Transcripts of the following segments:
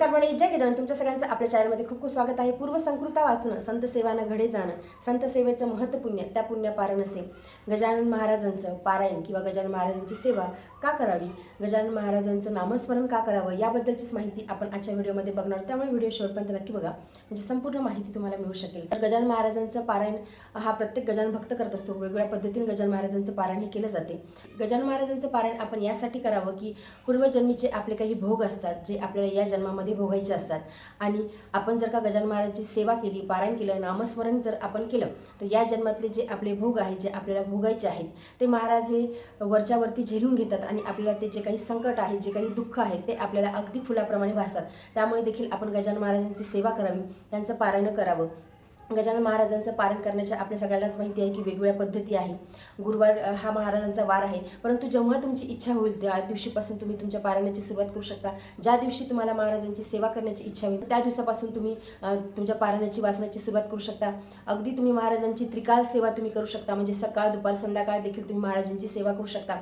नमस्कार मंडळी जय गजानन तुमच्या सगळ्यांचं आपल्या चॅनलमध्ये खूप खूप स्वागत आहे. पूर्व संकृता वाचून संत सेवानं घडे जाणं. संत सेवेचं महत्त्व पुण्य त्या पुण्य पारण असे गजानन महाराजांचं पारायण किंवा गजानन महाराजांची सेवा का करावी? गजानन महाराजांचं नामस्मरण का करावं? याबद्दलचीच माहिती आपण आजच्या व्हिडिओमध्ये बघणार त्यामुळे व्हिडिओ शेवटपर्यंत नक्की बघा. म्हणजे संपूर्ण माहिती तुम्हाला मिळू शकेल. तर गजानन महाराजांचं पारायण हा प्रत्येक गजानन भक्त करत असतो. वेगवेगळ्या पद्धतीने गजानन महाराजांचं पारायण हे केलं जाते. गजानन महाराजांचं पारायण आपण यासाठी करावं की पूर्वजन्मीचे आपले काही भोग असतात जे आपल्याला या जन्मामध्ये भोगायचे असतात. आणि आपण जर का गजानन महाराजांची सेवा केली पारायण केलं नामस्मरण जर आपण केलं तर या जन्मातले जे आपले भोग आहेत जे आपल्याला भोगायचे आहेत ते महाराज हे वरच्यावरती झेलून घेतात. आणि आपल्याला ते जे काही संकट आहे जे काही दुःख आहे ते आपल्याला अगदी फुलाप्रमाणे भासतात. त्यामुळे देखील आपण गजानन महाराजांची सेवा करावी त्यांचं पारायण करावं. गजानन महाराजांचं पारण करण्याच्या आपल्या सगळ्यांनाच माहिती आहे की वेगवेगळ्या पद्धती आहे. गुरुवार हा महाराजांचा वार आहे. परंतु जेव्हा तुमची इच्छा होईल त्या दिवशीपासून तुम्ही तुमच्या पारायणाची सुरुवात करू शकता. ज्या दिवशी तुम्हाला महाराजांची सेवा करण्याची इच्छा होईल त्या दिवसापासून तुम्ही तुमच्या पारायणाची वाचनाची सुरुवात करू शकता. अगदी तुम्ही महाराजांची त्रिकाल सेवा तुम्ही करू शकता. म्हणजे सकाळ दुपार संध्याकाळ देखील तुम्ही महाराजांची सेवा करू शकता.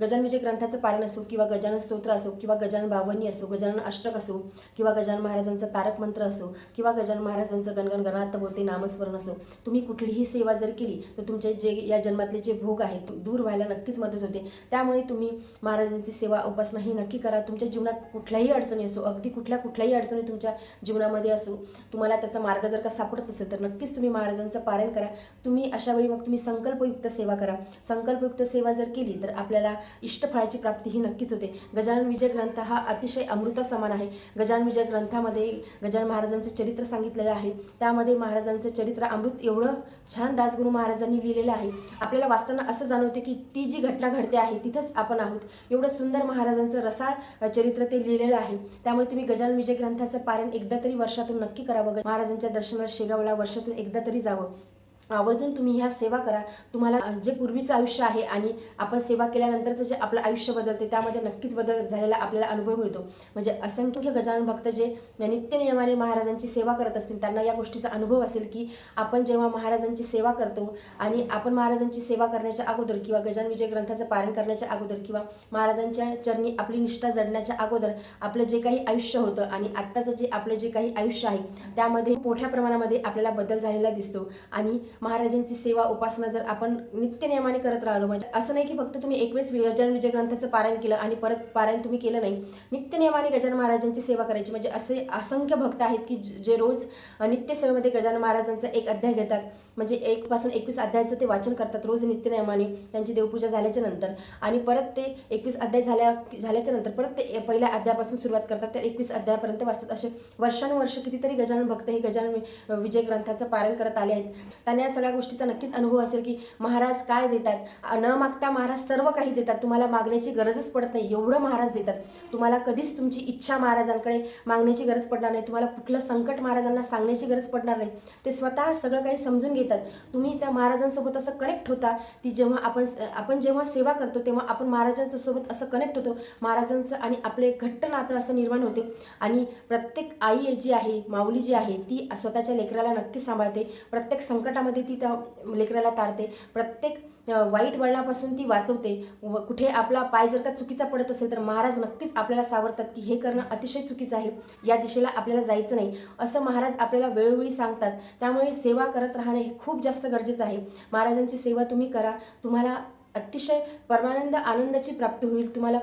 गजान विजय ग्रंथाचं पारण असो किंवा गजानन स्तोत्र असो किंवा गजानन भावनी असो गजानन अष्टक असो किंवा गजानन महाराजांचा तारक मंत्र असो किंवा गजानन महाराजांचं गणगण गणात ते नामस्मरण असो. तुम्ही कुठलीही सेवा जर केली तर तुमचे जे या जन्मातले जे भोग आहेत दूर व्हायला नक्कीच मदत होते. त्यामुळे तुम्ही महाराजांची सेवा उपासना ही नक्की करा. तुमच्या जीवनात कुठल्याही अडचणी असो अगदी कुठल्या कुठल्याही अडचणी तुमच्या जीवनामध्ये असो तुम्हाला त्याचा मार्ग जर का सापडत असेल तर नक्कीच तुम्ही महाराजांचं पारायण करा. तुम्ही अशा वेळी मग तुम्ही संकल्पयुक्त सेवा करा. संकल्पयुक्त सेवा जर केली तर आपल्याला इष्टफळाची प्राप्ती ही नक्कीच होते. गजानन विजय ग्रंथ हा अतिशय अमृता समान आहे. गजानन विजय ग्रंथामध्ये गजानन महाराजांचं चरित्र सांगितलेलं आहे. त्यामध्ये महाराजांचं चरित्र अमृत एवढं छान दासगुरु महाराजांनी लिहिलेलं आहे. आपल्याला वाचताना असं जाणवते की ती जी घटना घडते आहे तिथंच आपण आहोत. एवढं सुंदर महाराजांचं रसाळ चरित्र ते लिहिलेलं आहे. त्यामुळे तुम्ही गजानन विजय ग्रंथाचं पारायण एकदा तरी वर्षातून नक्की करावं. महाराजांच्या दर्शनाला शेगावला वर्षातून एकदा तरी जावं. आवर्जून तुम्ही ह्या सेवा करा. तुम्हाला जे पूर्वीचं आयुष्य आहे आणि आपण सेवा केल्यानंतरचं जे आपलं आयुष्य बदलते त्यामध्ये नक्कीच बदल झालेला आपल्याला अनुभव मिळतो. म्हणजे असंख्य गजानन भक्त जे नित्य नियमाने महाराजांची सेवा करत असतील त्यांना या गोष्टीचा अनुभव असेल की आपण जेव्हा महाराजांची सेवा करतो आणि आपण महाराजांची सेवा करण्याच्या अगोदर किंवा गजान विजय ग्रंथाचं पारण करण्याच्या अगोदर किंवा महाराजांच्या चरणी आपली निष्ठा जडण्याच्या अगोदर आपलं जे काही आयुष्य होतं आणि आत्ताचं जे आपलं जे काही आयुष्य आहे त्यामध्ये मोठ्या प्रमाणामध्ये आपल्याला बदल झालेला दिसतो. आणि महाराजांची सेवा उपासना जर आपण नित्यनियमाने करत राहिलो म्हणजे असं नाही की फक्त तुम्ही एकवीस गजानन विजय ग्रंथाचं पारायण केलं आणि परत पारायण तुम्ही केलं नाही. नित्यनियमाने गजानन महाराजांची सेवा करायची. म्हणजे असे असंख्य भक्त आहेत की जे रोज नित्यसेवेमध्ये गजानन महाराजांचा एक अध्याय घेतात. म्हणजे एक पासून एकवीस अध्यायाचं ते वाचन करतात रोज नित्यनियमाने त्यांची देवपूजा झाल्याच्यानंतर. आणि परत ते एकवीस अध्याय झाल्या झाल्याच्यानंतर परत ते पहिल्या अध्यायापासून सुरुवात करतात. तर एकवीस अध्यायापर्यंत वाचतात. असे वर्षानुवर्ष कितीतरी गजानन भक्त हे गजानन विजय ग्रंथाचं पारण करत आले आहेत. त्यांना या सगळ्या गोष्टीचा नक्कीच अनुभव असेल की महाराज काय देतात? न मागता महाराज सर्व काही देतात. तुम्हाला मागण्याची गरजच पडत नाही. एवढं महाराज देतात. तुम्हाला कधीच तुमची इच्छा महाराजांकडे मागण्याची गरज पडणार नाही. तुम्हाला कुठलं संकट महाराजांना सांगण्याची गरज पडणार नाही. ते स्वतः सगळं काही समजून घेतात. तुम्ही त्या महाराजांसोबत असं कनेक्ट होता. ती जेव्हा आपण आपण जेव्हा सेवा करतो तेव्हा आपण महाराजांच्या सोबत असं कनेक्ट होतो. महाराजांचं आणि आपले घट्ट नातं असं निर्माण होते. आणि प्रत्येक आई जी आहे माऊली जी आहे ती स्वतःच्या लेकराला नक्कीच सांभाळते. प्रत्येक संकटामध्ये ती त्या लेकराला तारते. प्रत्येक वाईट वळणापासून ती वाचवते. व कुठे आपला पाय जर का चुकीचा पडत असेल तर महाराज नक्कीच आपल्याला सावरतात की हे करणं अतिशय चुकीचं आहे. या दिशेला आपल्याला जायचं नाही. असं महाराज आपल्याला वेळोवेळी सांगतात. त्यामुळे सेवा करत राहणे हे खूप जास्त गरजेचं आहे. महाराजांची सेवा तुम्ही करा. तुम्हाला अतिशय परमानंद आनंदाची प्राप्ती होईल. तुम्हाला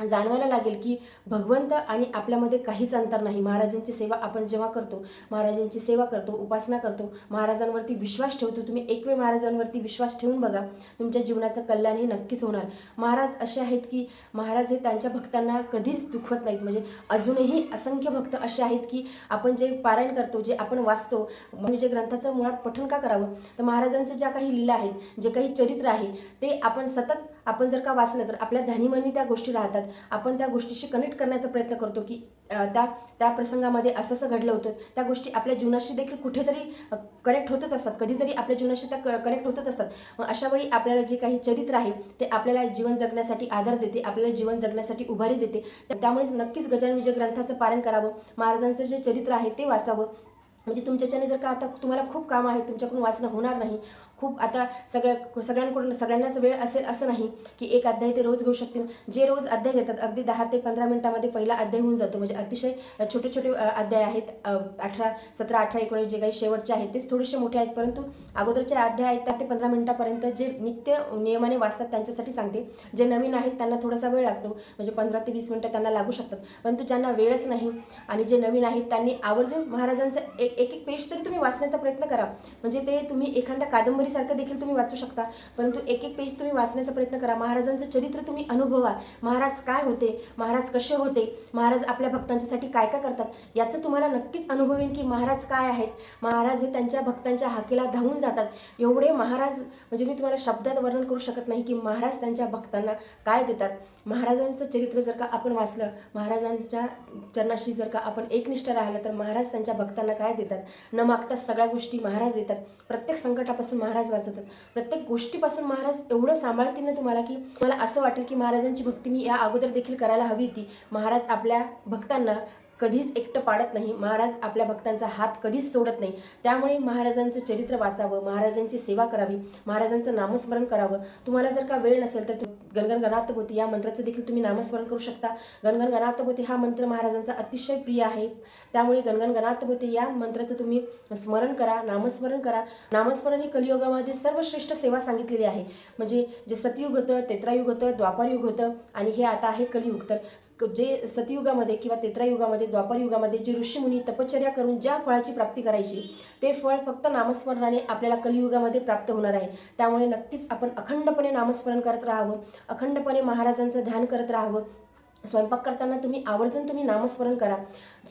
जाणवायला लागेल की भगवंत आणि आपल्यामध्ये काहीच अंतर नाही. महाराजांची सेवा आपण जेव्हा करतो महाराजांची सेवा करतो उपासना करतो महाराजांवरती विश्वास ठेवतो तुम्ही एक वेळ महाराजांवरती विश्वास ठेवून बघा तुमच्या जीवनाचं कल्याण हे नक्कीच होणार. महाराज असे आहेत की महाराज हे त्यांच्या भक्तांना कधीच दुखवत नाहीत. म्हणजे अजूनही असंख्य भक्त असे आहेत की आपण जे पारायण करतो जे आपण वाचतो म्हणजे ग्रंथाचं मुळात पठण का करावं? तर महाराजांच्या ज्या काही लीला आहेत जे काही चरित्र आहे ते आपण सतत आपण जर का वाचलं तर आपल्या ध्यानीमनी त्या गोष्टी राहतात. आपण त्या गोष्टीशी कनेक्ट करण्याचा प्रयत्न करतो की त्या त्या प्रसंगामध्ये असं असं घडलं होतं. त्या गोष्टी आपल्या जीवनाशी देखील कुठेतरी कनेक्ट होतच असतात. कधीतरी आपल्या जीवनाशी त्या कनेक्ट होतच असतात. मग अशा वेळी आपल्याला जे काही चरित्र आहे ते आपल्याला जीवन जगण्यासाठी आधार देते आपल्याला जीवन जगण्यासाठी उभारी देते. त्यामुळेच नक्कीच गजान विजय ग्रंथाचं पारण करावं महाराजांचं जे चरित्र आहे ते वाचावं. म्हणजे तुमच्याच्याने जर का आता तुम्हाला खूप काम आहे तुमच्याकडून वाचणं होणार नाही खूप आता सगळ्या सगळ्यांकडून सगळ्यांनाच वेळ असेल असं नाही की एक अध्याय ते रोज घेऊ शकतील. जे रोज अध्याय घेतात अगदी दहा ते पंधरा मिनिटामध्ये पहिला अध्याय होऊन जातो. म्हणजे अतिशय छोटे छोटे अध्याय आहेत. अठरा सतरा अठरा एकोणीस जे काही शेवटचे आहेत तेच थोडेसे मोठे आहेत. परंतु अगोदरचे अध्याय आहेत त्या ते पंधरा मिनिटापर्यंत जे नित्य नियमाने वाचतात त्यांच्यासाठी सांगते. जे नवीन आहेत त्यांना थोडासा वेळ लागतो. म्हणजे पंधरा ते वीस मिनटं त्यांना लागू शकतात. परंतु ज्यांना वेळच नाही आणि जे नवीन आहेत त्यांनी आवर्जून महाराजांचं एक एक एक पेज तरी तुम्ही वाचण्याचा प्रयत्न करा. म्हणजे ते तुम्ही एखाद्या कादंबरीसारखं देखील तुम्ही वाचू शकता. परंतु एक एक पेज तुम्ही वाचण्याचा प्रयत्न करा. महाराजांचं चरित्र तुम्ही अनुभवा. महाराज काय होते? महाराज कसे होते? महाराज आपल्या भक्तांच्यासाठी काय काय करतात? याचं तुम्हाला नक्कीच अनुभव येईल की महाराज काय आहेत. महाराज हे त्यांच्या भक्तांच्या हाकेला धावून जातात. एवढे महाराज म्हणजे मी तुम्हाला शब्दात वर्णन करू शकत नाही की महाराज त्यांच्या भक्तांना काय देतात. महाराजांचं चरित्र जर का आपण वाचलं महाराजांच्या चरणाशी जर का आपण एकनिष्ठ राहिलं तर महाराज त्यांच्या भक्तांना काय देतात? न मागता सगळ्या गोष्टी महाराज देतात. प्रत्येक संकटापासून महाराज महाराज वाचवतात प्रत्येक गोष्टीपासून महाराज एवढं सांभाळतील ना तुम्हाला की मला असं वाटेल की महाराजांची भक्ती मी या अगोदर देखील करायला हवी होती. महाराज आपल्या भक्तांना कधीच एकटं पाडत नाही. महाराज आपल्या भक्तांचा हात कधीच सोडत नाही. त्यामुळे महाराजांचं चरित्र वाचावं महाराजांची सेवा करावी महाराजांचं नामस्मरण करावं. तुम्हाला जर का वेळ नसेल तर गणगण गणातभोती या मंत्राचं देखील तुम्ही नामस्मरण करू शकता. गणगण गणातभोती हा मंत्र महाराजांचा अतिशय प्रिय आहे. त्यामुळे गणगण गणातभोती या मंत्राचं तुम्ही स्मरण करा नामस्मरण करा. नामस्मरण ही कलियुगामध्ये सर्वश्रेष्ठ सेवा सांगितलेली आहे. म्हणजे जे सतयुग होतं तेत्रायुग होतं द्वापारयुग होतं आणि हे आता आहे कलियुग. तर जे सतयुगामध्ये किंवा तेत्रायुगामध्ये द्वापरयुगामध्ये जे ऋषीमुनी तपश्चर्या करून ज्या फळाची प्राप्ती करायची ते फळ फक्त नामस्मरणाने आपल्याला कलियुगामध्ये प्राप्त होणार आहे. त्यामुळे नक्कीच आपण अखंडपणे नामस्मरण करत राहावं अखंडपणे महाराजांचं ध्यान करत राहावं स्वयंपाक करताना तुम्ही आवर्जून तुम्ही नामस्मरण करा.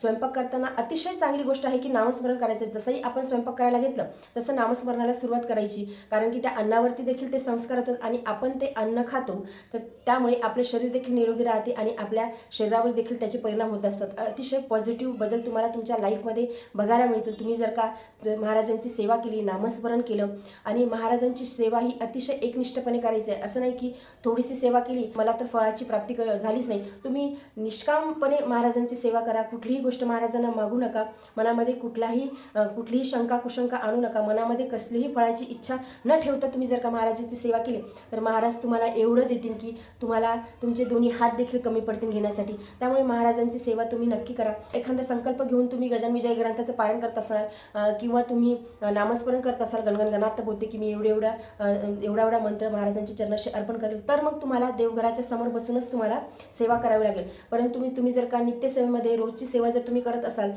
स्वयंपाक करताना अतिशय चांगली गोष्ट आहे की नामस्मरण करायचं. जसंही आपण स्वयंपाक करायला घेतलं तसं नामस्मरणाला सुरुवात करायची. कारण की त्या अन्नावरती देखील ते संस्कार होतात आणि आपण ते अन्न खातो तर त्यामुळे आपले शरीर देखील निरोगी राहते आणि आपल्या शरीरावर देखील त्याचे परिणाम होत असतात. अतिशय पॉझिटिव्ह बदल तुम्हाला तुमच्या लाईफमध्ये बघायला मिळतील. तुम्ही जर का महाराजांची सेवा केली नामस्मरण केलं आणि महाराजांची सेवा ही अतिशय एकनिष्ठपणे करायची आहे. असं नाही की थोडीशी सेवा केली मला तर फळाची प्राप्ती कर झालीच नाही. तुम्ही निष्कामपणे महाराजांची सेवा करा. कुठलीही गोष्ट महाराजांना मागू नका. मनामध्ये कुठलाही कुठलीही शंका कुशंका आणू नका. मनामध्ये कसलीही फळाची इच्छा न ठेवता तुम्ही जर का महाराजांची सेवा केली तर महाराज तुम्हाला एवढं देतील की तुम्हाला तुमचे दोन्ही हात देखील कमी पडतील घेण्यासाठी. त्यामुळे महाराजांची सेवा तुम्ही नक्की करा. एखादा संकल्प घेऊन तुम्ही गजान विजय ग्रंथाचं पारण करत असाल किंवा तुम्ही नामस्मरण करत असाल गणगण गणात बोलते की मी एवढे एवढा एवढा एवढा मंत्र महाराजांच्या चरणाशी अर्पण करेल. तर मग तुम्हाला देवघराच्या समोर बसूनच तुम्हाला सेवा करावी लागेल. परंतु तुम्ही तुम्ही जर का नित्यसेवेमध्ये रोजची सेवा जर तुम्ही करत असाल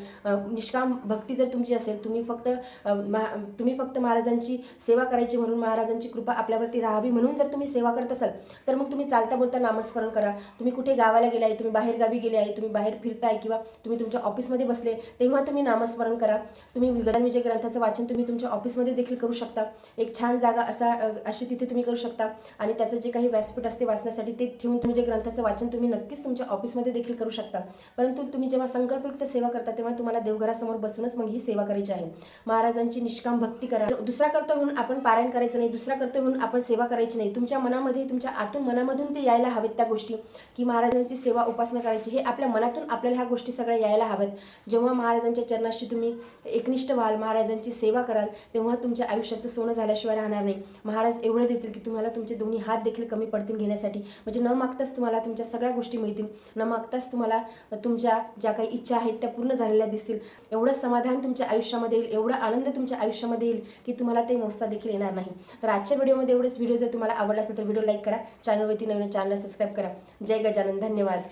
निष्काम भक्ती जर तुमची असेल तुम्ही फक्त महा- तुम्ही फक्त महाराजांची सेवा करायची म्हणून महाराजांची कृपा आपल्यावरती राहावी म्हणून जर तुम्ही सेवा करत असाल तर मग तुम्ही चालता बोलता नामस्मरण करा. तुम्ही कुठे गावाला गेले आहे तुम्ही बाहेर गावी गेले आहे तुम्ही बाहेर फिरताय किंवा तुम्ही तुमच्या ऑफिसमध्ये बसले तेव्हा तुम्ही नामस्मरण करा. तुम्ही गजान विजय ग्रंथाचं वाचन तुम्ही तुमच्या ऑफिसमध्ये देखील करू शकता. एक छान जागा असा अशी तिथे तुम्ही करू शकता. आणि त्याचं जे काही व्यासपीठ असते वाचण्यासाठी ते ठेवून तुम्ही जे ग्रंथाचं वाचन तुम्ही नक्कीच तुमच्या ऑफिसमध्ये देखील करू शकता. परंतु तुम्ही जेव्हा संकल्पयुक्त सेवा करता तेव्हा तुम्हाला देवघरासमोर बसूनच मग ही सेवा करायची आहे. महाराजांची निष्काम भक्ती करा. दुसरा करतो म्हणून आपण पारायण करायचं नाही दुसरा करतो म्हणून आपण सेवा करायची नाही. तुमच्या मनामध्ये तुमच्या आतून मनामधून ते यायला हवेत त्या गोष्टी. की महाराजांची सेवा उपासना करायची हे आपल्या मनातून आपल्याला ह्या गोष्टी सगळ्या यायला हव्यात. जेव्हा महाराजांच्या चरणाशी तुम्ही एकनिष्ठ व्हाल महाराजांची सेवा कराल तेव्हा तुमच्या आयुष्याचं सोनं झाल्याशिवाय राहणार नाही. महाराज एवढं देतील की तुम्हाला तुमचे दोन्ही हात देखील कमी पडतील घेण्यासाठी. म्हणजे न मागताच तुम्हाला तुमच्या सगळ्या गोष्टी मिळतील. न मागताच तुम्हाला तुमच्या ज्या काही इच्छा आहेत त्या पूर्ण झालेल्या दिसतील. एवढं समाधान तुमच्या आयुष्यामध्ये येईल एवढा आनंद तुमच्या आयुष्यामध्ये येईल की तुम्हाला ते मोजता देखील येणार नाही. तर आजच्या व्हिडिओमध्ये एवढेच. व्हिडिओ जर तुम्हाला आवडला असेल तर व्हिडिओ लाईक करा. चॅनलवरती नवीन चॅनल सबस्क्राईब करा. जय गजानन. धन्यवाद.